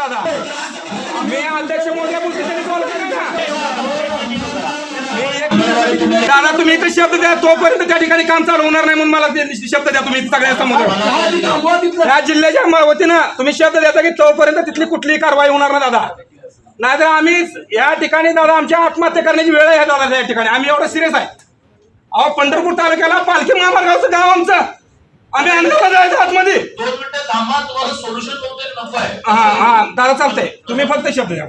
दादा. मी अध्यक्ष मोठ्या बोलतो कॉल दादा तुम्ही इथे शब्द द्या. तोपर्यंत त्या ठिकाणी काम चालू होणार नाही म्हणून मला ते शब्द द्या तुम्ही सगळ्या समोर. या जिल्ह्याच्या वतीनं तुम्ही शब्द द्याचा की तोपर्यंत तिथली कुठलीही कारवाई होणार नाही दादा. नाहीतर आम्ही या ठिकाणी दादा आमच्या आत्महत्या करण्याची वेळ आहे दादा या ठिकाणी. आम्ही एवढं सिरियस आहे. अहो पंढरपूर तालुक्याला पालखी महामार्गाचं गाव आमचं. आम्ही अंधारा जायचं आतमध्ये. सोल्युशन हा हा दादा चालतंय. तुम्ही फक्त शब्द द्या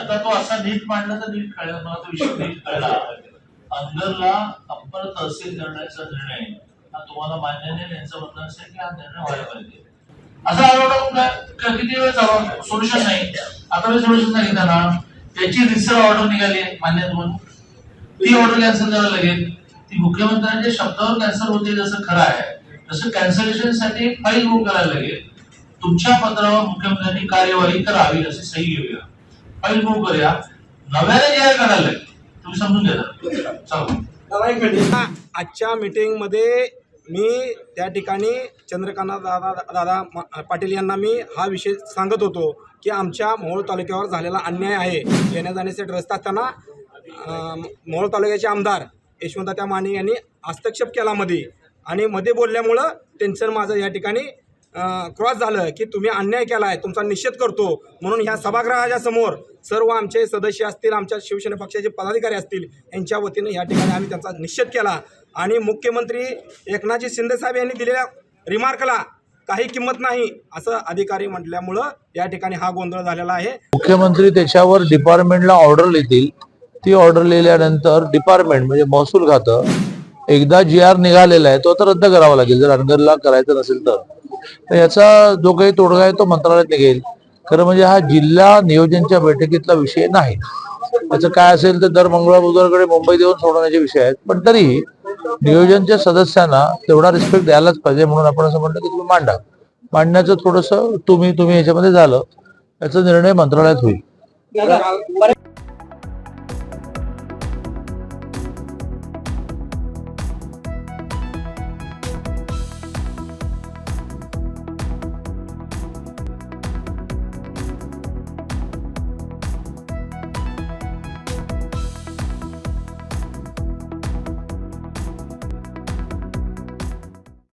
आता तो असा नीट मांडला तर नीट कळला मला तो विषय नीट कळला. अंदरला अप्पर तहसील करण्याचा निर्णय. हा तुम्हाला मान्य नाही यांचं म्हणणं असेल की हा निर्णय व्हायला पाहिजे. असा आरोप किती वेळ चालू सोल्युशन नाही. आता मी सोल्युशन सांगितलं ना त्याची रिसर्व ऑर्डर निघाली मान्यत म्हणून ती ऑर्डर कॅन्सल करायला लागेल. ती मुख्यमंत्र्यांच्या शब्दावर कॅन्सल होते जसं खरं आहे तसं कॅन्सलेशनसाठी फाईल मूव्ह करायला लागेल. तुमच्या पत्रावर मुख्यमंत्र्यांनी कार्यवाही करावी असे सही घेऊया. फाईल मूव्ह करूया. नव्याने जे करायला लागेल. तुम्ही समजून घ्या चला. आजच्या मीटिंगमध्ये मी त्या ठिकाणी चंद्रकांत दादा दादा पाटील यांना मी हा विषय सांगत होतो की आमच्या मोहोळ तालुक्यावर झालेला अन्याय आहे. येण्या जाण्यासाठी रस्ता असताना मोहोळ तालुक्याचे आमदार यशवंतात्या माने यांनी हस्तक्षेप केला मध्ये. आणि मध्ये बोलल्यामुळं टेन्शन माझं या ठिकाणी क्रॉस झालं की तुम्ही अन्याय केला आहे तुमचा निषेध करतो. म्हणून ह्या सभागृहाच्या समोर सर्व आमचे सदस्य असतील आमच्या शिवसेना पक्षाचे पदाधिकारी असतील यांच्या वतीनं या ठिकाणी आम्ही त्यांचा निषेध केला. आणि मुख्यमंत्री एकनाथजी शिंदेसाहेब यांनी दिलेल्या रिमार्कला काही किंमत नाही असं अधिकारी म्हटल्यामुळं या ठिकाणी हा गोंधळ झालेला आहे. मुख्यमंत्री त्याच्यावर डिपार्टमेंटला ऑर्डर लिहितील. ती ऑर्डर लिहिल्यानंतर डिपार्टमेंट म्हणजे महसूल खातं एकदा जी आर निघालेला आहे तो आता रद्द करावा लागेल. जर अनगरला करायचं नसेल तर. याचा जो काही तोडगा आहे तो मंत्रालयात निघेल. खरं म्हणजे हा जिल्हा नियोजनच्या बैठकीतला विषय नाही. त्याचं काय असेल तर दर मंगळवार बुधवारकडे मुंबईत येऊन सोडवण्याचे विषय आहेत. पण तरीही नियोजनच्या सदस्यांना तेवढा रिस्पेक्ट द्यायलाच पाहिजे म्हणून आपण असं म्हणतो की तुम्ही मांडा. मांडण्याचं थोडंसं तुम्ही तुम्ही याच्यामध्ये झालं. याचा निर्णय मंत्रालयात होईल.